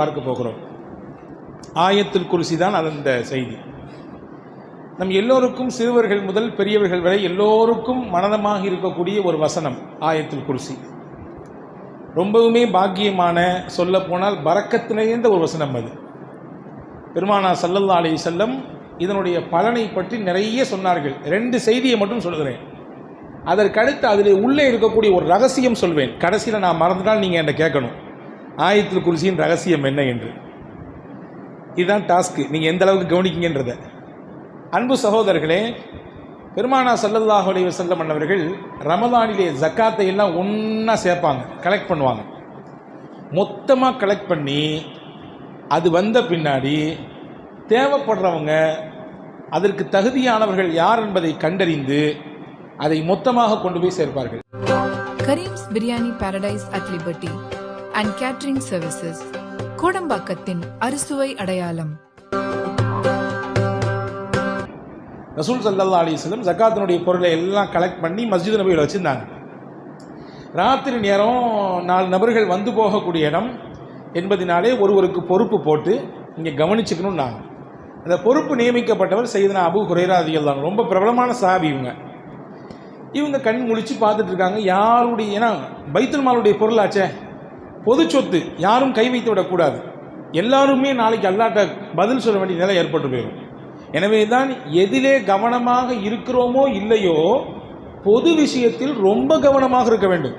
பார்க்க போகிறோம். ஆயத்தில் குருசி தான் அந்த செய்தி. நம் எல்லோருக்கும் சிறுவர்கள் முதல் பெரியவர்கள் வரை எல்லோருக்கும் மனதமாக இருக்கக்கூடிய ஒரு வசனம் ஆயத்தில் குருசி. ரொம்பவுமே பாக்கியமான சொல்ல போனால் பறக்கத்து நிறைந்த ஒரு வசனம் அது. பெருமானா சல்லல்லா அலி செல்லம் இதனுடைய பலனை பற்றி நிறைய சொன்னார்கள். ரெண்டு செய்தியை மட்டும் சொல்கிறேன் அதற்கடுத்து அதில் உள்ளே இருக்கக்கூடிய ஒரு ரகசியம் சொல்வேன். கடைசியில் நான் மறந்துட்டால் நீங்கள் என்கிட்ட கேட்கணும். ஆயத்தில் குருசியின் ரகசியம் என்ன என்று. இதுதான் டாஸ்க்கு நீங்கள் எந்த அளவுக்கு கவனிக்கீங்கன்றத. அன்பு சகோதரர்களே பெருமானா சல்லல்லாஹ் செல்ல வஸல்லம் அன்னவர்கள் ரமதானிலே ஜக்காத்தை எல்லாம் ஒன்றா சேர்ப்பாங்க கலெக்ட் பண்ணுவாங்க. மொத்தமாக கலெக்ட் பண்ணி அது வந்த பின்னாடி தேவைப்படுறவங்க அதற்கு தகுதியானவர்கள் யார் என்பதை கண்டறிந்து அதை மொத்தமாக கொண்டு போய் சேர்ப்பார்கள். Karim's biryani paradise at liberty and catering services கோடம்பாக்கத்தின் அறுசுவை அடையாளம் ரசூல் சல்லா அலிஸ்லம் ஜக்காத்தினுடைய பொருளை எல்லாம் கலெக்ட் பண்ணி மஸ்ஜித் நபியில் வச்சுருந்தாங்க ராத்திரி நேரம் நாலு நபர்கள் வந்து போகக்கூடிய இடம் என்பதினாலே ஒருவருக்கு பொறுப்பு போட்டு இங்கே கவனிச்சுக்கணும்னாங்க அந்த பொறுப்பு நியமிக்கப்பட்டவர் செய்தனா அபு ஹுரேரா தான் ரொம்ப பிரபலமான சாபி இவங்க இவங்க கண் முழிச்சு பார்த்துட்டு இருக்காங்க யாருடைய ஏன்னா பைத்துல் மாலுடைய பொருளாச்சே பொது சொத்து யாரும் கை வைத்து விடக்கூடாது. எல்லாருமே நாளைக்கு அல்லாட்ட பதில் சொல்ல வேண்டிய நிலை ஏற்பட்டு போயிடும். எனவே தான் எதிலே கவனமாக இருக்கிறோமோ இல்லையோ பொது விஷயத்தில் ரொம்ப கவனமாக இருக்க வேண்டும்.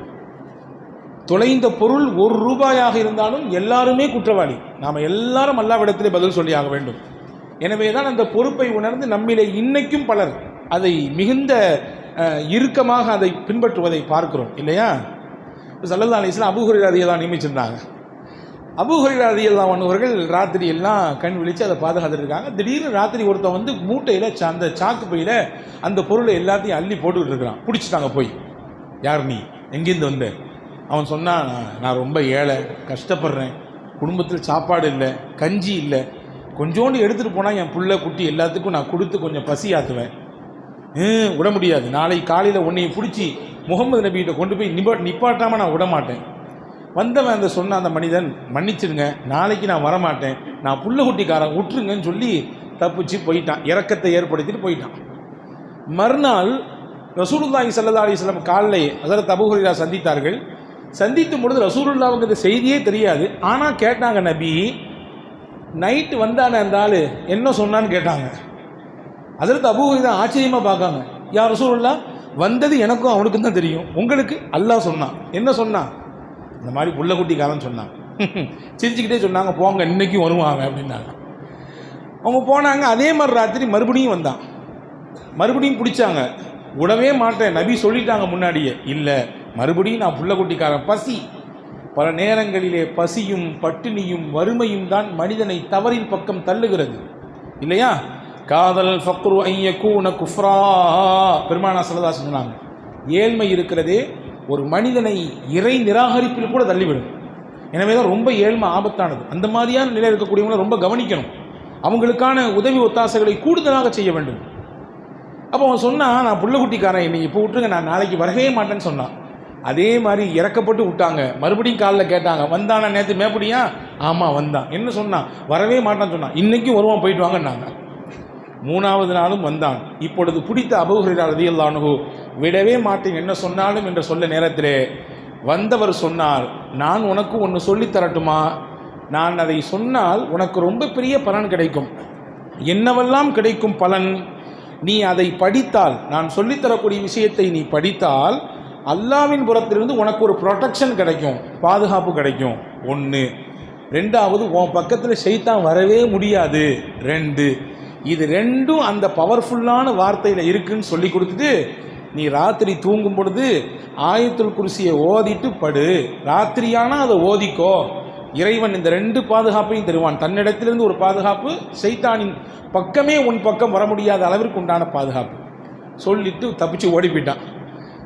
தொலைந்த பொருள் ஒரு ரூபாயாக இருந்தாலும் எல்லாருமே குற்றவாளி. நாம் எல்லாரும் அல்லாவிடத்திலே பதில் சொல்லி ஆக வேண்டும். எனவே தான் அந்த பொறுப்பை உணர்ந்து நம்மிலே இன்னைக்கும் பலர் அதை மிகுந்த இறுக்கமாக அதை பின்பற்றுவதை பார்க்கிறோம். இல்லையா? சல்லல்லா அலிஸ்லாம் அபுஹுரிராதியெல்லாம் நியமிச்சிருந்தாங்க. அபுஹுரி ஒன்றுவர்கள் ராத்திரி எல்லாம் கண் விழித்து அதை பாதுகாத்துட்டு இருக்காங்க. திடீர்னு ராத்திரி ஒருத்தன் வந்து மூட்டையில் அந்த சாக்கு பையில் அந்த பொருளை எல்லாத்தையும் அள்ளி போட்டுக்கிட்டு இருக்கிறான். பிடிச்சிட்டாங்க போய். யார் நீ? எங்கேருந்து வந்த? அவன் சொன்னான் "நான்- ரொம்ப ஏழை கஷ்டப்படுறேன். குடும்பத்தில் சாப்பாடு இல்லை கஞ்சி இல்லை. கொஞ்சோண்டு எடுத்துகிட்டு போனால் என் பிள்ளை குட்டி எல்லாத்துக்கும் நான் கொடுத்து கொஞ்சம் பசி ஆற்றுவேன் விட முடியாது. நாளை காலையில் உன்னைய பிடிச்சி முகமது நபிகிட்ட கொண்டு போய் நிப்பா நிப்பாட்டாமல் நான் விட மாட்டேன். வந்தவன் அந்த சொன்ன அந்த மனிதன் மன்னிச்சிடுங்க நாளைக்கு நான் வரமாட்டேன். நான் புள்ள குட்டிக்காரன் விட்டுருங்கன்னு சொல்லி தப்பிச்சு போயிட்டான். இறக்கத்தை ஏற்படுத்திட்டு போயிட்டான். மறுநாள் ரசூலுல்லாஹி சல்லா அலைஹி வஸல்லம் காலைல ஹஸரத் சந்தித்தார்கள். சந்திக்கும் பொழுது ரசூலுல்லாவுக்கு இந்த செய்தியே தெரியாது. ஆனால் கேட்டாங்க நபி நைட்டு வந்தானே அந்த ஆள் என்ன சொன்னான்னு கேட்டாங்க. அதற்கு அபூ ஹுரைரா ஆச்சரியமாக பார்க்காங்க யார் ரசூலுல்லா வந்தது எனக்கும் அவனுக்கும் தான் தெரியும். உங்களுக்கு? அல்லாஹ் சொன்னான். என்ன சொன்னான்? இந்த மாதிரி புள்ளக்குட்டிக்காரன் சொன்னான். சிரிச்சுக்கிட்டே சொன்னாங்க போங்க இன்றைக்கும் வருவாங்க அப்படின்னாங்க. அவங்க போனாங்க அதே மாதிரி ராத்திரி மறுபடியும் வந்தான். மறுபடியும் பிடிச்சாங்க. விடவே மாட்டேன் நபி சொல்லிட்டாங்க முன்னாடியே. இல்லை மறுபடியும் நான் புள்ளக்குட்டிக்காரன் பசி. பல நேரங்களிலே பசியும் பட்டினியும் வறுமையும் தான் மனிதனை தவறின் பக்கம் தள்ளுகிறது. இல்லையா? காதல் ஃபக்ரு ஐயக்கூன குஃப்ரா. பெருமானா சல்லதா சொன்னாங்க ஏழ்மை இருக்கிறதே ஒரு மனிதனை இறை நிராகரிப்பில் கூட தள்ளிவிடும். எனவே தான் ரொம்ப ஏழ்மை ஆபத்தானது. அந்த மாதிரியான நிலை இருக்கக்கூடியவங்களை ரொம்ப கவனிக்கணும். அவங்களுக்கான உதவி ஒத்தாசைகளை கூடுதலாக செய்ய வேண்டும். அப்போ அவன் சொன்னான் நான் புள்ளக்குட்டிக்காரன் என்னை இப்போ விட்டுருங்க நான் நாளைக்கு வரவே மாட்டேன்னு சொன்னான். அதே மாதிரி இறக்கப்பட்டு விட்டாங்க. மறுபடியும் காலில் கேட்டாங்க வந்தானா நேற்று மேப்படியா? ஆமாம் வந்தான். என்ன சொன்னான்? வரவே மாட்டான்னு சொன்னான். இன்றைக்கும் வருவான் போயிட்டு வாங்கன்னாங்க. மூணாவது நாளும் வந்தான். இப்பொழுது பிடித்த அபுஹரிரா ரதியல்லானுகு விடவே மாட்டேன் என்ன சொன்னாலும் என்று சொல்ல நேரத்திலே வந்தவர் சொன்னார் நான் உனக்கு ஒன்று சொல்லித் தரட்டுமா? நான் அதை சொன்னால் உனக்கு ரொம்ப பெரிய பலன் கிடைக்கும். என்னவெல்லாம் கிடைக்கும் பலன்? நீ அதை படித்தால் நான் சொல்லித்தரக்கூடிய விஷயத்தை நீ படித்தால் அல்லாவின் புறத்திலிருந்து உனக்கு ஒரு ப்ரொடெக்ஷன் கிடைக்கும் பாதுகாப்பு கிடைக்கும். ஒன்று ரெண்டாவது உன் பக்கத்தில் செய்தான் வரவே முடியாது. ரெண்டு இது ரெண்டும் அந்த பவர்ஃபுல்லான வார்த்தையில் இருக்குன்னு சொல்லி கொடுத்துட்டு நீ ராத்திரி தூங்கும் பொழுது ஆயத்துல் குருசியை ஓதிட்டு படு. ராத்திரியானா அதை ஓதிக்கோ. இறைவன் இந்த ரெண்டு பாதுகாப்பையும் தருவான். தன்னிடத்திலிருந்து ஒரு பாதுகாப்பு சைத்தானின் பக்கமே உன் பக்கம் வர முடியாத அளவிற்கு உண்டான பாதுகாப்பு. சொல்லிட்டு தப்பிச்சு ஓடி போயிட்டான்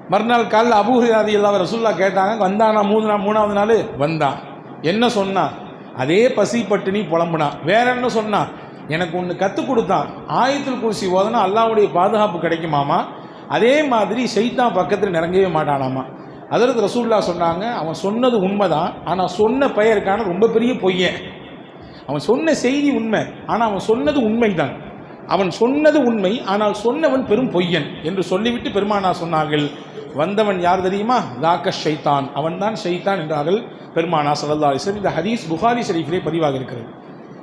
மறுநாள் காலைல அபூஹிராதி எல்லாம் ரசுல்லா கேட்டாங்க வந்தானா மூணு நாள் மூணாவது நாள்? வந்தான். என்ன சொன்னான் அதே பசி பட்டினி புலம்புனான் வேற என்ன சொன்னான் எனக்கு ஒன்று கற்றுக் கொடுத்தான். ஆயத்தில் குருசி ஓதனா அல்லாவுடைய பாதுகாப்பு கிடைக்குமாமா? அதே மாதிரி சைத்தான் பக்கத்தில் நிரங்கவே மாட்டானாமா? அதற்கு ரசூல்லா சொன்னாங்க அவன் சொன்னது உண்மைதான் ஆனால் சொன்ன பெயருக்கான ரொம்ப பெரிய பொய்யன் அவன் சொன்ன செய்தி உண்மை ஆனால் அவன் சொன்னது உண்மைதான். அவன் சொன்னது உண்மை ஆனால் சொன்னவன் பெரும் பொய்யன் என்று சொல்லிவிட்டு பெருமானா சொன்னார்கள். வந்தவன் யார் தெரியுமா? தாக்க ஷைத்தான். அவன்தான் ஷைத்தான் என்றார்கள் பெருமானா சல்லா அலிஸ்லம் இந்த ஹதீஸ் புகாரி ஷரீஃபிலே பதிவாக இருக்கிறது.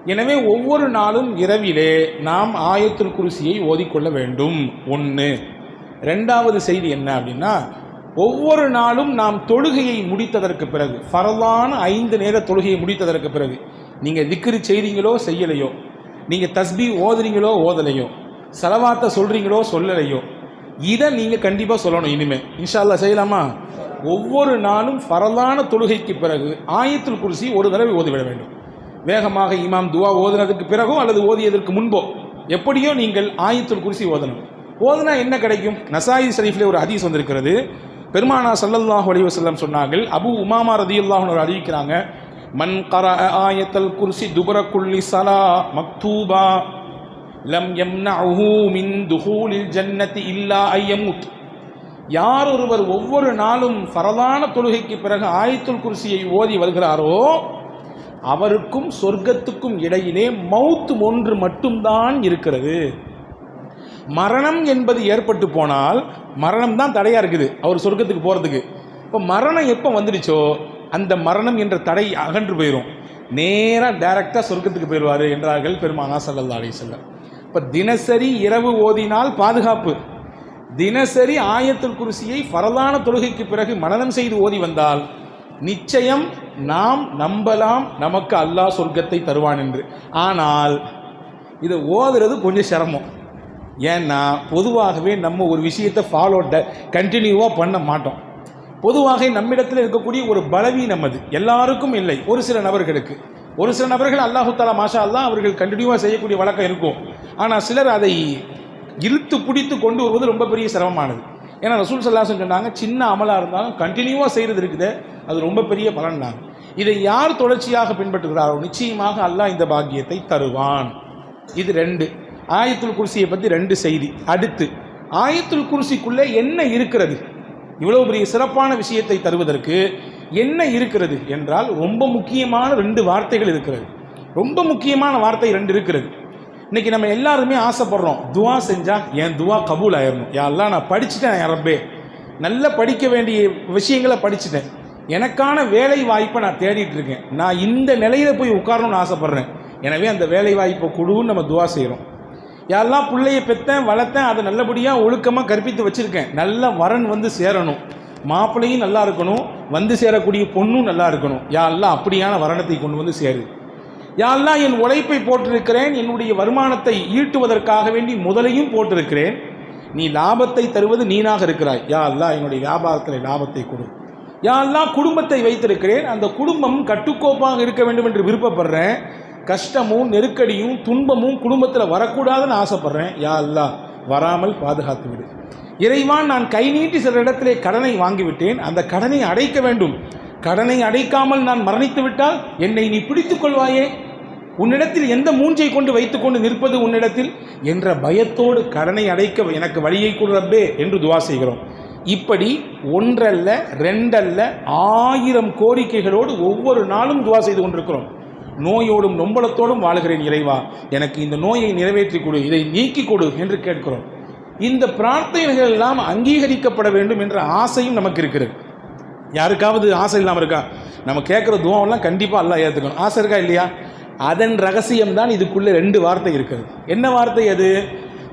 எனவே ஒவ்வொரு நாளும் இரவிலே நாம் ஆயத்துல் குருசியை ஓதிக்கொள்ள வேண்டும். ஒன்று ரெண்டாவது செய்தி என்ன அப்படின்னா ஒவ்வொரு நாளும் நாம் தொழுகையை முடித்ததற்கு பிறகு பரவான ஐந்து நேர தொழுகையை முடித்ததற்கு பிறகு நீங்கள் திக்ரு செய்கிறீங்களோ செய்யலையோ நீங்கள் தஸ்பி ஓதுறீங்களோ ஓதலையோ செலவாத்த சொல்கிறீங்களோ சொல்லலையோ இதை நீங்கள் கண்டிப்பாக சொல்லணும் இனிமே. இன்ஷால்லா செய்யலாமா? ஒவ்வொரு நாளும் ஃபரலான தொழுகைக்கு பிறகு ஆயத்தில் குருசி ஒரு தடவை ஓதிவிட வேண்டும். வேகமாக இமாம் துவா ஓதுனதுக்கு பிறகோ அல்லது ஓதியதற்கு முன்போ எப்படியோ நீங்கள் ஆயத்துல் குருசி ஓதணும். ஓதுனா என்ன கிடைக்கும்? நசாயி ஷரீஃபில் ஒரு ஹதீஸ் வந்திருக்கிறது. பெருமானா ஸல்லல்லாஹு அலி வசல்லம் சொன்னார்கள் அபு உமாமா ரதியுல்லாஹன் ஒரு அறிவிக்கிறாங்க மன் கர ஆயத்தல் குர்சி துபர குல்லி சலா மக்தூபா லம் யம்னஹு மின் துஹூலில் ஜன்னதி இல்லா ஐயமுத். யார் ஒருவர் ஒவ்வொரு நாளும் பரதான தொழுகைக்கு பிறகு ஆயத்துல் குர்சியை ஓதி வருகிறாரோ அவருக்கும் சொர்க்கத்துக்கும் இடையிலே மவுத்து ஒன்று மட்டும்தான் இருக்கிறது. மரணம் என்பது ஏற்பட்டு போனால் மரணம் தான் தடையாக இருக்குது அவர் சொர்க்கத்துக்கு போகிறதுக்கு இப்போ மரணம் எப்போ வந்துடுச்சோ அந்த மரணம் என்ற தடை அகன்று போயிடும் நேராக டைரக்டாக சொர்க்கத்துக்கு போயிடுவார் என்றார்கள் பெருமானா சல்லல்லா அலி வஸல்லம். இப்போ தினசரி இரவு ஓதினால் பாதுகாப்பு. தினசரி ஆயத்துல் குருசியை பரதான தொழுகைக்கு பிறகு மரணம் செய்து ஓதி வந்தால் நிச்சயம் நாம் நம்பலாம் நமக்கு அல்லாஹ் சொர்க்கத்தை தருவான் என்று. ஆனால் இதை ஓதுறது கொஞ்சம் சிரமம். ஏன்னா பொதுவாகவே நம்ம ஒரு விஷயத்தை ஃபாலோ கண்டினியூவாக பண்ண மாட்டோம். பொதுவாக நம்மிடத்தில் இருக்கக்கூடிய ஒரு பலவீனம் அது. எல்லாருக்கும் இல்லை. ஒரு சில நபர்களுக்கு. ஒரு சில நபர்கள் அல்லாஹு தாலா மாஷா அல்லா அவர்கள் கண்டினியூவாக செய்யக்கூடிய வழக்கம் இருக்கும். ஆனால் சிலர் அதை இழுத்து பிடித்து கொண்டு வருவது ரொம்ப பெரிய சிரமமானது. ஏன்னா ரசூல் சல்லாசன் சொன்னாங்க சின்ன அமலாக இருந்தாலும் கண்டினியூவாக செய்கிறது இருக்குது. அது ரொம்ப பெரிய பலன் தான் இதை யார் தொடர்ச்சியாக பின்பற்றுகிறாரோ நிச்சயமாக அல்லாஹ் இந்த பாக்கியத்தை தருவான். இது ரெண்டு. ஆயத்துல் குர்சியை பற்றி ரெண்டு செய்தி. அடுத்து ஆயத்துல் குர்சிக்குள்ளே என்ன இருக்கிறது? இவ்வளவு பெரிய சிறப்பான விஷயத்தை தருவதற்கு என்ன இருக்கிறது என்றால் ரொம்ப முக்கியமான ரெண்டு வார்த்தைகள் இருக்கிறது. ரொம்ப முக்கியமான வார்த்தை ரெண்டு இருக்கிறது. இன்னைக்கு நம்ம எல்லாருமே ஆசைப்படுறோம். துவா செஞ்சா என் துவா கபூல் ஆயிடணும் யாரெல்லாம் நான் படிச்சுட்டேன் என் நல்லா படிக்க வேண்டிய விஷயங்களை படிச்சுட்டேன். எனக்கான வேலை வாய்ப்பை நான் தேடிட்டு இருக்கேன் நான் இந்த நிலையில் போய் உட்காரணும்னு ஆசைப்பட்றேன். எனவே அந்த வேலை வாய்ப்பை கொடுன்னு நம்ம துவா செய்கிறோம் யாரெல்லாம் பிள்ளைய பெற்றேன் வளர்த்தேன் அதை நல்லபடியாக ஒழுக்கமாக கற்பித்து வச்சுருக்கேன் நல்ல வரன் வந்து சேரணும். மாப்பிள்ளையும் நல்லா இருக்கணும் வந்து சேரக்கூடிய பொண்ணும் நல்லா இருக்கணும். யாரெல்லாம் அப்படியான வரணத்தை கொண்டு வந்து சேரு. யாரெல்லாம் என் உழைப்பை போட்டிருக்கிறேன் என்னுடைய வருமானத்தை ஈட்டுவதற்காக வேண்டி முதலையும் போட்டிருக்கிறேன் நீ லாபத்தை தருவது நீனாக இருக்கிறாய். யா அல்லா என்னுடைய வியாபாரத்தில் லாபத்தை கொடு. யாரெல்லாம் குடும்பத்தை வைத்திருக்கிறேன். அந்த குடும்பம் கட்டுக்கோப்பாக இருக்க வேண்டும் என்று விருப்பப்படுறேன். கஷ்டமும் நெருக்கடியும் துன்பமும் குடும்பத்தில் வரக்கூடாதுன்னு ஆசைப்படுறேன். யா வராமல் பாதுகாத்து விடு. இறைவான் நான் கை நீட்டி சில இடத்திலே கடனை வாங்கிவிட்டேன். அந்த கடனை அடைக்க வேண்டும். கடனை அடைக்காமல் நான் மரணித்து விட்டால் என்னை நீ பிடித்துக் கொள்வாயே? உன்னிடத்தில் எந்த மூஞ்சை கொண்டு வைத்துக்கொண்டு நிற்பது உன்னிடத்தில்? என்ற பயத்தோடு கடனை அடைக்க எனக்கு வழியை கொடு ரப்பே என்று துவா செய்கிறோம். இப்படி ஒன்றல்ல ரெண்டல்ல ஆயிரம் கோரிக்கைகளோடு ஒவ்வொரு நாளும் துவா செய்து கொண்டிருக்கிறோம். நோயோடும் நொம்பலத்தோடும் வாழுகிறேன் இறைவா எனக்கு இந்த நோயை நிறைவேற்றி கொடு இதை நீக்கி கொடு என்று கேட்கிறோம். இந்த பிரார்த்தனைகள் எல்லாம் அங்கீகரிக்கப்பட வேண்டும் என்ற ஆசையும் நமக்கு இருக்கிறது யாருக்காவது ஆசை இல்லாமல் இருக்கா? நம்ம கேட்குற துவாவெல்லாம் கண்டிப்பாக எல்லாம் ஏற்றுக்கணும் ஆசை இருக்கா இல்லையா? அதன் ரகசியம் தான் இதுக்குள்ளே ரெண்டு வார்த்தை இருக்கிறது என்ன வார்த்தை அது?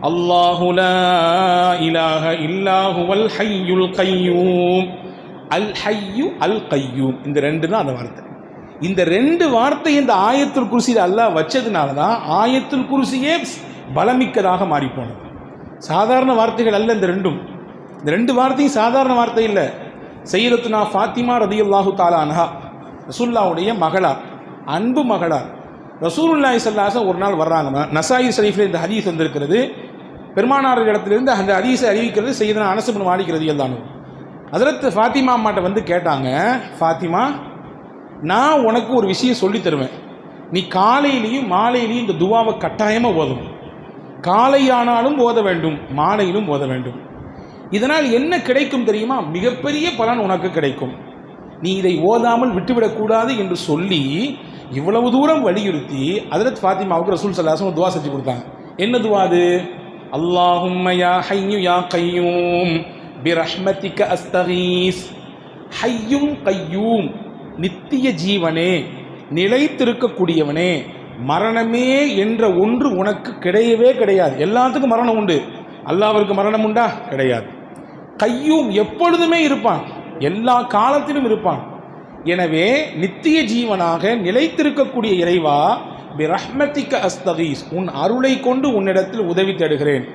அல்லாஹு லா இல்லாஹு இல்லாஹுவல் ஹையுல் கையூம். அல் ஹையு அல் கையூம். இந்த ரெண்டு தான் அந்த வார்த்தை. இந்த ரெண்டு வார்த்தை இந்த ஆயத்துல் குருசியில் அல்லாஹ் வச்சதுனால தான் ஆயத்துல் குருசியே பலமிக்கதாக மாறிப்போனது. சாதாரண வார்த்தைகள் அல்ல இந்த ரெண்டும். இந்த ரெண்டு வார்த்தையும் சாதாரண வார்த்தை இல்லை. சையதத்துனா ஃபாத்திமா ரதியுல்லாஹு தாலா தாலானஹா ரசூல்லாவுடைய மகளார் அன்பு மகளார் ரசூலுல்லாஹி சல்லாசன் ஒரு நாள் வர்றாங்கன்னா நசாயி ஷரீஃபில் இந்த ஹதீஸ் வந்திருக்கிறது. பெருமானார் இடத்திலிருந்து அந்த அதிசை அறிவிக்கிறது செய்தனா அனசுமன் மாலிக்கிறது எல்லாமே அதிரத்து ஃபாத்திமா அம்மாட்ட வந்து கேட்டாங்க ஃபாத்திமா நான் உனக்கு ஒரு விஷயம் சொல்லித் தருவேன். நீ காலையிலையும் மாலையிலையும் இந்த துவாவை கட்டாயமாக ஓதணும். காலையானாலும் ஓத வேண்டும் மாலையிலும் ஓத வேண்டும். இதனால் என்ன கிடைக்கும் தெரியுமா? மிகப்பெரிய பலன் உனக்கு கிடைக்கும். நீ இதை ஓதாமல் விட்டுவிடக்கூடாது என்று சொல்லி இவ்வளவு தூரம் வலியுறுத்தி ஹஜரத் ஃபாத்திமாவுக்கு ரசூல் சல்லாசம் துவா செஞ்சு கொடுத்தாங்க. என்ன துவா அது? அல்லாஹும் யா ஹையு யா கையூம் பிரஹ்மதிக அஸ்தகீஸ் ஹையும் கையூம் நித்திய ஜீவனே நிலைத்திருக்கக்கூடியவனே மரணமே என்ற ஒன்று உனக்கு கிடையவே கிடையாது. எல்லாத்துக்கும் மரணம் உண்டு. அல்லாவிற்கு மரணம் உண்டா? கிடையாது. கையும் எப்பொழுதுமே இருப்பான். எல்லா காலத்திலும் இருப்பான். எனவே நித்திய ஜீவனாக நிலைத்திருக்கக்கூடிய இறைவா பிரஹ்மத்திக்க அஸ்தகீஸ் உன் அருளை கொண்டு உன்னிடத்தில் உதவி தேடுகிறேன்.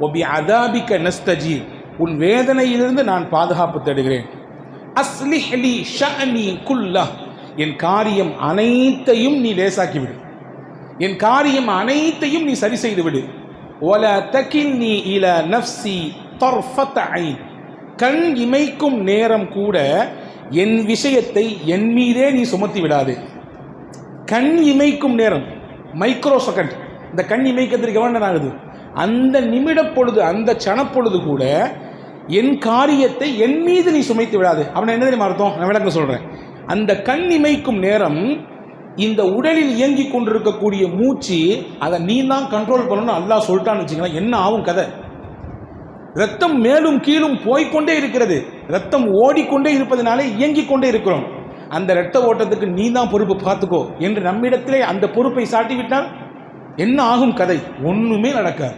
ஒபி அதாபிக்க நஸ்தஜி உன் வேதனையிலிருந்து நான் பாதுகாப்பு தேடுகிறேன். அஸ்லிஹ்லி ஷஅனி குல்லா என் காரியம் அனைத்தையும் நீ லேசாக்கி விடு என் காரியம் அனைத்தையும் நீ சரி செய்து விடு ஒல நீ இல நஃப்சி தர்ஃபத் ஐன். கண் இமைக்கும் நேரம் கூட என் விஷயத்தை என் மீதே நீ சுமத்தி விடாது கண் இமைக்கும் நேரம். மைக்ரோ செகண்ட் இந்த கண் இமைக்கிறதுக்கு எவ்வளோ நேரம் ஆகுது? அந்த நிமிட பொழுது அந்த சனப்பொழுது கூட என் காரியத்தை என் மீது நீ சுமைத்து விடாது. அவனை என்ன தெரியுமா அர்த்தம்? நான் விளக்க சொல்கிறேன் அந்த கண் இமைக்கும் நேரம் இந்த உடலில் இயங்கி கொண்டிருக்கக்கூடிய மூச்சு அதை நீ தான் கண்ட்ரோல் பண்ணணும்னு அல்லாஹ் சொல்லிட்டான்னு வச்சுக்கலாம் என்ன ஆகும் கதை? ரத்தம் மேலும் கீழும் போய்க்கொண்டே இருக்கிறது. ரத்தம் ஓடிக்கொண்டே இருப்பதனாலே இயங்கிக் கொண்டே இருக்கிறோம். அந்த இரத்த ஓட்டத்துக்கு நீ தான் பொறுப்பு பார்த்துக்கோ என்று நம்மிடத்திலே அந்த பொறுப்பை சாட்டிவிட்டால் என்ன ஆகும் கதை? ஒன்றுமே நடக்காது.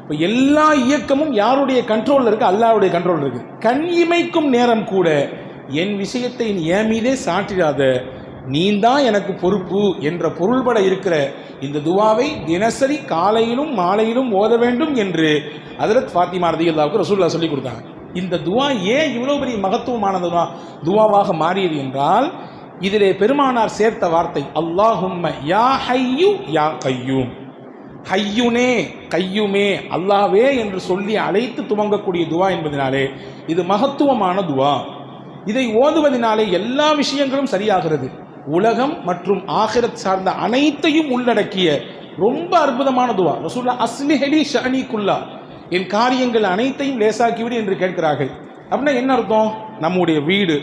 இப்போ எல்லா இயக்கமும் யாருடைய கண்ட்ரோலில் இருக்குது அல்லாருடைய கண்ட்ரோலில் இருக்குது கண் இமைக்கும் நேரம் கூட என் விஷயத்தை நீ என் மீதே சாட்டிடாத. நீ தான் எனக்கு பொறுப்பு என்ற பொருள்பட இருக்கிற இந்த துவாவை தினசரி காலையிலும் மாலையிலும் ஓத வேண்டும் என்று அதரத் ஃபாத்திமா ரதியல்லாவுக்கு ரசூல்லா சொல்லி கொடுத்தாங்க. இந்த துவா ஏன் இவ்வளோ பெரிய மகத்துவமான துவா துவாவாக மாறியது என்றால் இதிலே பெருமானார் சேர்த்த வார்த்தை அல்லாஹும்ம யா ஹையு யா கையூம். ஹையுனே கையுமே அல்லாவே என்று சொல்லி அழைத்து துவங்கக்கூடிய துவா என்பதனாலே இது மகத்துவமான துவா. இதை ஓதுவதனாலே எல்லா விஷயங்களும் சரியாகிறது. உலகம் மற்றும் ஆகிரத் சார்ந்த அனைத்தையும் உள்ளடக்கிய ரொம்ப அற்புதமான துவா. ரசூல்லா அஸ்லிஹலி ஷனிக்குல்லா என் காரியங்கள் அனைத்தையும் லேசாக்கிவிடு என்று கேட்கிறார்கள். அப்படின்னா என்ன அர்த்தம்? நம்முடைய வீடு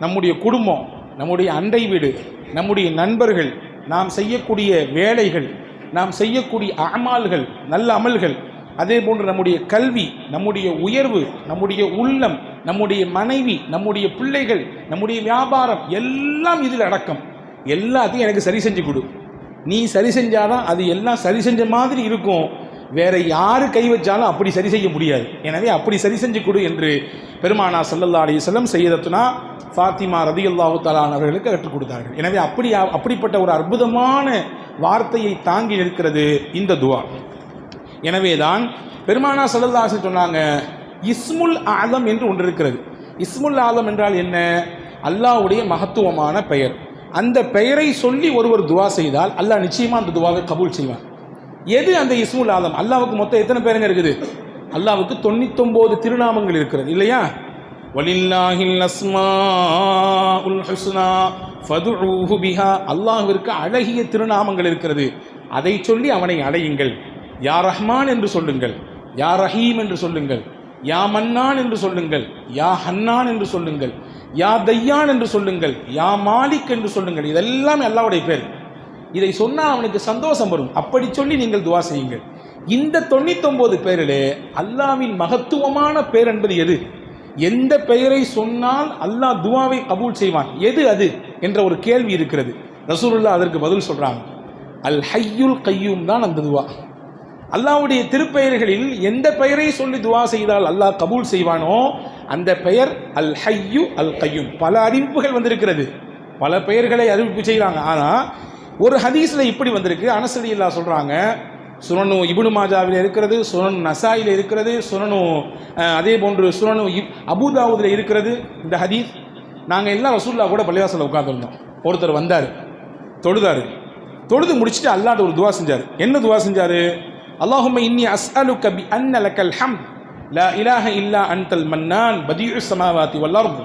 நம்முடைய குடும்பம் நம்முடைய அண்டை வீடு நம்முடைய நண்பர்கள் நாம் செய்யக்கூடிய வேலைகள் நாம் செய்யக்கூடிய அமால்கள் நல்ல அமல்கள் அதே போன்று நம்முடைய கல்வி நம்முடைய உயர்வு நம்முடைய உள்ளம் நம்முடைய மனைவி நம்முடைய பிள்ளைகள் நம்முடைய வியாபாரம் எல்லாம் இதில் அடக்கம். எல்லாத்தையும் எனக்கு சரி செஞ்சு கொடு. நீ சரி செஞ்சாதான் அது எல்லாம் சரி செஞ்ச மாதிரி இருக்கும். வேற யாரு கை வச்சாலும் அப்படி சரி செய்ய முடியாது. எனவே அப்படி சரி செஞ்சு கொடு என்று பெருமானா சல்லல்லா அலி செல்லம் செய்யதத்துனா ஃபாத்திமா ரதியுல்லாஹு தலான் அவர்களுக்கு கற்றுக் கொடுத்தார்கள். எனவே அப்படி அப்படிப்பட்ட ஒரு அற்புதமான வார்த்தையை தாங்கி நிற்கிறது இந்த துவா. எனவேதான் பெருமானா சல்லல்லாஹு சொன்னாங்க இஸ்முல் ஆலம் என்று ஒன்று இருக்கிறது. இஸ்முல் ஆலம் என்றால் என்ன? அல்லாஹ்வுடைய மகத்துவமான பெயர். அந்த பெயரை சொல்லி ஒருவர் துவா செய்தால் அல்லாஹ் நிச்சயமா அந்த துவாவை கபூல் செய்வான். எது அந்த இஸ்முல் ஆலம் அல்லாவுக்கு மொத்தம் எத்தனை பேருங்க இருக்குது? அல்லாவுக்கு தொண்ணூத்தொம்போது திருநாமங்கள் இருக்கிறது. இல்லையா? வலில்லாஹில் அஸ்மாஉல் ஹுஸ்னா ஃபதுஊஹு பிஹா. அல்லாஹிற்கு அழகிய திருநாமங்கள் இருக்கிறது. அதை சொல்லி அவனை அடையுங்கள். யா ரஹ்மான் என்று சொல்லுங்கள். யா ரஹீம் என்று சொல்லுங்கள். யா மன்னான் என்று சொல்லுங்கள். யா ஹன்னான் என்று சொல்லுங்கள். யா தையான் என்று சொல்லுங்கள். யா மாலிக் என்று சொல்லுங்கள். இதெல்லாம் அல்லாவுடைய பேர். இதை சொன்னால் அவனுக்கு சந்தோஷம் வரும். அப்படி சொல்லி நீங்கள் துவா செய்யுங்கள். இந்த தொண்ணூத்தொம்பது பேரிலே அல்லாவின் மகத்துவமான பேர் என்பது எது? எந்த பெயரை சொன்னால் அல்லாஹ் துவாவை கபூல் செய்வான். எது அது? என்ற ஒரு கேள்வி இருக்கிறது. ரசூலுல்லா அதற்கு பதில் சொல்கிறாங்க அல் ஹையுல் கையும் தான் அந்த துவா. அல்லாவுடைய திருப்பெயர்களில் எந்த பெயரை சொல்லி துவா செய்தால் அல்லாஹ் கபூல் செய்வானோ அந்த பெயர் அல் ஹையு அல் கையும். பல அறிவிப்புகள் வந்திருக்கிறது. பல பெயர்களை அறிவிப்பு செய்கிறாங்க. ஆனால் ஒரு ஹதீஸில் இப்படி வந்திருக்கு. அனசடி இல்லா சொல்கிறாங்க சுனனு இபுனு மாஜாவில் இருக்கிறது சுனனு நசாயில் இருக்கிறது சுனனு அதே போன்று சுனனு இப் அபுதாவுதில் இருக்கிறது இந்த ஹதீஸ். நாங்கள் எல்லாம் ரசூல்லா கூட பள்ளிவாசலில் உட்காந்துருந்தோம் ஒருத்தர் வந்தார் தொழுதார். தொழுது முடிச்சுட்டு அல்லாட்ட ஒரு துவா செஞ்சார். என்ன துவா செஞ்சார்? அல்லாஹும் இன்னி அஸ்அலுக்க கபி அன்ன லக்கல் ஹம் லா இலாஹ இல்லா அன்தல் மன்னான். பதியு சமாவாத்தி வல்லார்து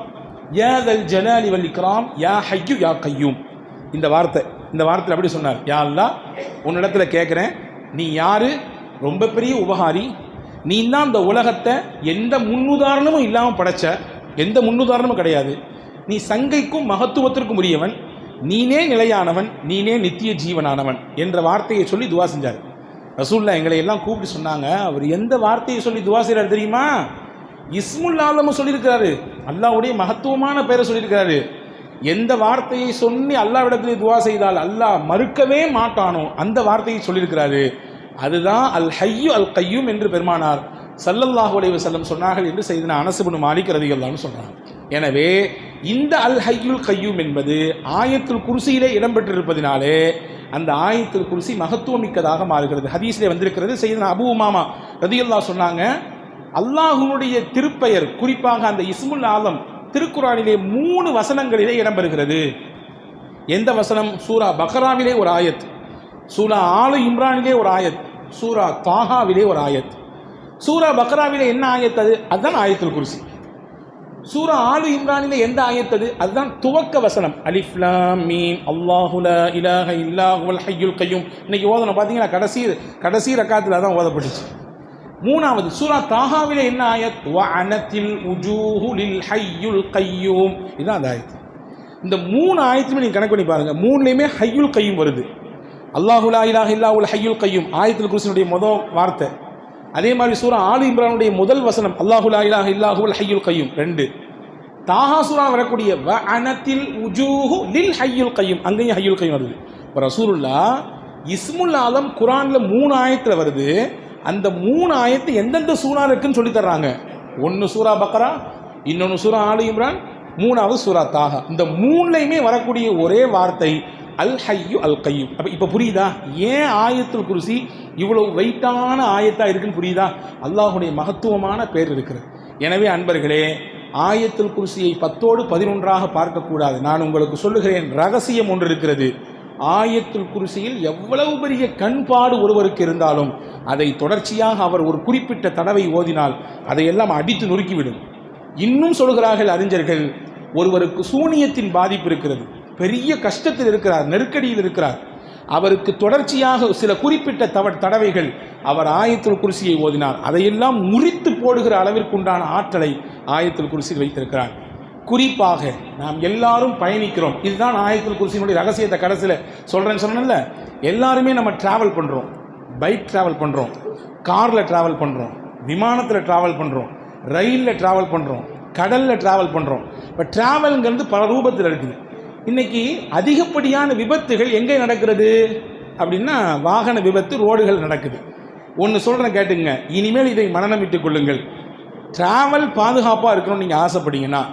யா தல் ஜலாலி வல் இக்ராம். யா ஹையு யா கையூம். இந்த வார்த்தை இந்த வாரத்தில் அப்படி சொன்னார். யா அல்லாஹ் உன்னிடத்துல கேட்குறேன் நீ யார்? ரொம்ப பெரிய உபகாரி. நீ தான் இந்த உலகத்தை எந்த முன்னுதாரணமும் இல்லாமல் படைச்ச. எந்த முன்னுதாரணமும் கிடையாது. நீ சங்கைக்கும் மகத்துவத்திற்கும் உரியவன். நீனே நிலையானவன் நீனே நித்திய ஜீவனானவன் என்ற வார்த்தையை சொல்லி துவா செஞ்சார். ரசூல்லா எங்களை எல்லாம் கூப்பிட்டு சொன்னாங்க. அவர் எந்த வார்த்தையை சொல்லி துவா செய்கிறார் தெரியுமா? இஸ்முல் ஆலமும் சொல்லியிருக்கிறாரு. அல்லாவுடைய மகத்துவமான பெயரை சொல்லியிருக்கிறாரு. எந்த வார்த்தையை சொல்லி அல்லாவிடத்தில் துவா செய்தால் அல்லாஹ் மறுக்கவே மாட்டானோ அந்த வார்த்தையை சொல்லியிருக்கிறாரு. அதுதான் அல் ஹையு அல் கையும் என்று பெருமானார் சல்லல்லாஹு அலைஹி சொன்னார்கள் என்று செய்தன அனசுபுன் மாலிக் ரதிகள்லான்னு சொல்கிறாங்க எனவே இந்த அல் ஹையுல் கையும் என்பது ஆயத்தில் குருசியிலே இடம்பெற்றிருப்பதினாலே அந்த ஆயத்தில் குருசி மகத்துவமிக்கதாக மாறுகிறது. ஹதீஸிலே வந்திருக்கிறது. செய்தன அபு மாமா ரதியல்லா சொன்னாங்க அல்லாஹுனுடைய திருப்பெயர் குறிப்பாக அந்த இஸ்முல் ஆலம் திருக்குறானிலே மூணு வசனங்களிலே இடம்பெறுகிறது. எந்த வசனம்? சூரா பக்ராவிலே ஒரு ஆயத். சூரா ஆலு இம்ரானிலே ஒரு ஆயத். சூரா தாஹாவிலே ஒரு ஆயத். சூரா பக்ராவிலே என்ன ஆயத் அது? அதுதான் ஆயத்தில் குருசி. சூரா ஆலு இம்ரானிலே எந்த ஆயத்தது அதுதான் துவக்க வசனம். அலிஃப்லாம் மீன் அல்லாஹுல இலாஹ இல்லாஹுல் ஹையுல் கையும். இன்னைக்கு ஓதணும். பார்த்தீங்கன்னா கடைசி கடைசி ரக்காத்தில் அதான் ஓதப்பட்டுச்சு. மூணாவது சூரா தாகாவில என்ன ஆயத்? வ அனத்தில் உஜூஹு லில் கையூம். இதுதான் அந்த ஆயத்து. இந்த மூணு ஆயத்துமே நீங்கள் கணக்கு பண்ணி பாருங்கள் மூணுலேயுமே ஹையுல் கையும் வருது. அல்லாஹுலா இலாஹ் இல்லா உல் ஹையுல் கையும். ஆயத்தில் குருசினுடைய முதல் வார்த்தை. அதே மாதிரி சூரா ஆலி இம்ரானுடைய முதல் வசனம் அல்லாஹுலா இலாஹ் இல்லாஹுல் ஹையுல் கையும். ரெண்டு. தாஹா சூரா வரக்கூடிய வ அனத்தில் உஜூஹு லில் ஹையுல் கையும். அங்கேயும் ஹையுல் கையும் வருது. இப்போ ரசூலுல்லா இஸ்முல் ஆலம் குரானில் மூணு ஆயத்தில் வருது. அந்த மூணு ஆயத்து எந்தெந்த சூறா இருக்குன்னு சொல்லி தர்றாங்க. ஒன்று சூரா பக்ரா இன்னொன்று சூரா ஆலு இம்ரான் மூணாவது சூரா தாஹா. இந்த மூணுலையுமே வரக்கூடிய ஒரே வார்த்தை அல் ஹையு அல் கையும். அப்போ இப்போ புரியுதா? ஏன் ஆயத்துல் குருசி இவ்வளவு வெயிட்டான ஆயத்தாக இருக்குன்னு புரியுதா? அல்லாஹுடைய மகத்துவமான பேர் இருக்கிறது. எனவே அன்பர்களே ஆயத்துல் குருசியை பத்தோடு பதினொன்றாக பார்க்கக்கூடாது. நான் உங்களுக்கு சொல்லுகிறேன் ரகசியம் ஒன்று இருக்கிறது. ஆயத்துல் குருசியில் எவ்வளவு பெரிய கண்பாடு ஒருவருக்கு இருந்தாலும் அதை தொடர்ச்சியாக அவர் ஒரு குறிப்பிட்ட தடவை ஓதினால் அதையெல்லாம் அடித்து நொறுக்கிவிடும். இன்னும் சொல்கிறார்கள் அறிஞர்கள் ஒருவருக்கு சூனியத்தின் பாதிப்பு இருக்கிறது பெரிய கஷ்டத்தில் இருக்கிறார் நெருக்கடியில் இருக்கிறார். அவருக்கு தொடர்ச்சியாக சில குறிப்பிட்ட தவ தடவைகள் அவர் ஆயத்துல் குருசியை ஓதினார் அதையெல்லாம் முறித்து போடுகிற அளவிற்குண்டான ஆற்றலை ஆயத்துல் குருசியில் வைத்திருக்கிறார். குறிப்பாக நாம் எல்லாரும் பயணிக்கிறோம். இதுதான் ஆயத்தில் குருசியினுடைய ரகசியத்தை கடைசியில் சொல்கிறேன்னு சொன்னேன்ல. எல்லாருமே நம்ம ட்ராவல் பண்ணுறோம் பைக் ட்ராவல் பண்ணுறோம் காரில் ட்ராவல் பண்ணுறோம் விமானத்தில் ட்ராவல் பண்ணுறோம் ரயிலில் ட்ராவல் பண்ணுறோம் கடலில் ட்ராவல் பண்ணுறோம் இப்போ ட்ராவலுங்கிறது பல ரூபத்தில் இருக்குது. இன்றைக்கி அதிகப்படியான விபத்துகள் எங்கே நடக்கிறது? அப்படின்னா வாகன விபத்து ரோடுகள் நடக்குது. ஒன்று சொல்கிறேன் கேட்டுங்க இனிமேல் இதை மனநமிட்டுக் கொள்ளுங்கள். ட்ராவல் பாதுகாப்பாக இருக்கணும்னு நீங்கள் ஆசைப்பட்டீங்கன்னா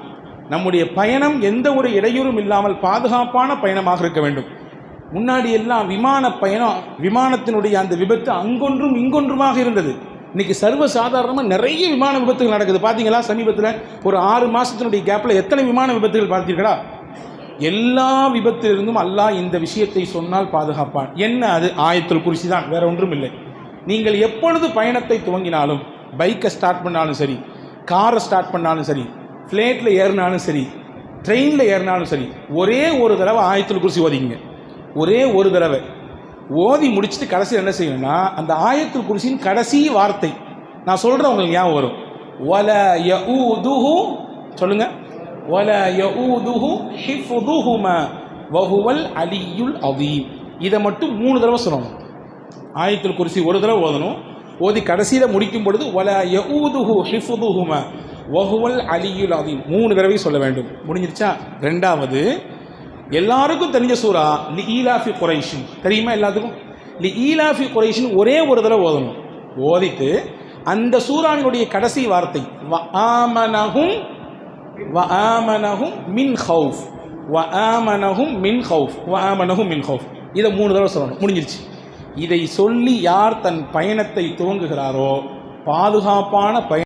நம்முடைய பயணம் எந்த ஒரு இடையூறும் இல்லாமல் பாதுகாப்பான பயணமாக இருக்க வேண்டும். முன்னாடி எல்லாம் விமான பயணம் விமானத்தினுடைய அந்த விபத்து அங்கொன்றும் இங்கொன்றுமாக இருந்தது. இன்னைக்கு சர்வ சாதாரணமாக நிறைய விமான விபத்துகள் நடக்குது. பார்த்தீங்களா சமீபத்தில் ஒரு ஆறு மாதத்தினுடைய கேப்பில் எத்தனை விமான விபத்துகள் பார்த்தீர்களா? எல்லா விபத்திலிருந்தும் அல்லாஹ் இந்த விஷயத்தை சொன்னால் பாதுகாப்பான். என்ன அது? ஆயத்தில் குறிச்சி தான். வேற ஒன்றும் இல்லை. நீங்கள் எப்பொழுது பயணத்தை துவங்கினாலும் பைக்கை ஸ்டார்ட் பண்ணாலும் சரி காரை ஸ்டார்ட் பண்ணாலும் சரி ஃப்ளைட்டில் ஏறினாலும் சரி ட்ரெயினில் ஏறினாலும் சரி ஒரே ஒரு தடவை ஆயத்தில் குறிச்சி ஓதிங்க ஒரே ஒரு தடவை. ஓதி முடிச்சுட்டு கடைசியில் என்ன செய்யணும்னா அந்த ஆயத்தில் குறிச்சின் கடைசி வார்த்தை நான் சொல்கிறேன் உங்களுக்கு ஞாபகம் வரும். வல யஊதுஹு சொல்லுங்க. வல யஊதுஹு ஹிஃபுதுஹும வஹுவல் அலியுல் அதீம் இதை மட்டும் மூணு தடவை சொல்லணும். ஆயத்தில் குறிச்சி ஒரு தடவை ஓதணும். ஓதி கடைசியில் முடிக்கும் பொழுது வல யஊதுஹு ஹிஃபுதுஹும ஒஹுவல் அலியுல் அதீம் மூணு தடவை சொல்ல வேண்டும். முடிஞ்சிருச்சா? ரெண்டாவது எல்லாருக்கும் தெரிஞ்ச சூறா லி ஈலாஃபி குறைஷின் தெரியுமா எல்லாத்துக்கும்? லி ஈலாஃபி குறைஷின் ஒரே ஒரு தடவை ஓதணும். ஓதிட்டு அந்த சூறாவினுடைய கடைசி வார்த்தை வ ஆமனகும் வ ஆமனகும் மின் ஹவுஃப் வ ஆமனஹும் மின் ஹவுஃப் வ மின் ஹவுஃப் இதை மூணு தடவை சொல்லணும். முடிஞ்சிருச்சு. இதை சொல்லி யார் தன் பயணத்தை துவங்குகிறாரோ பாதுகாப்பான பயணம்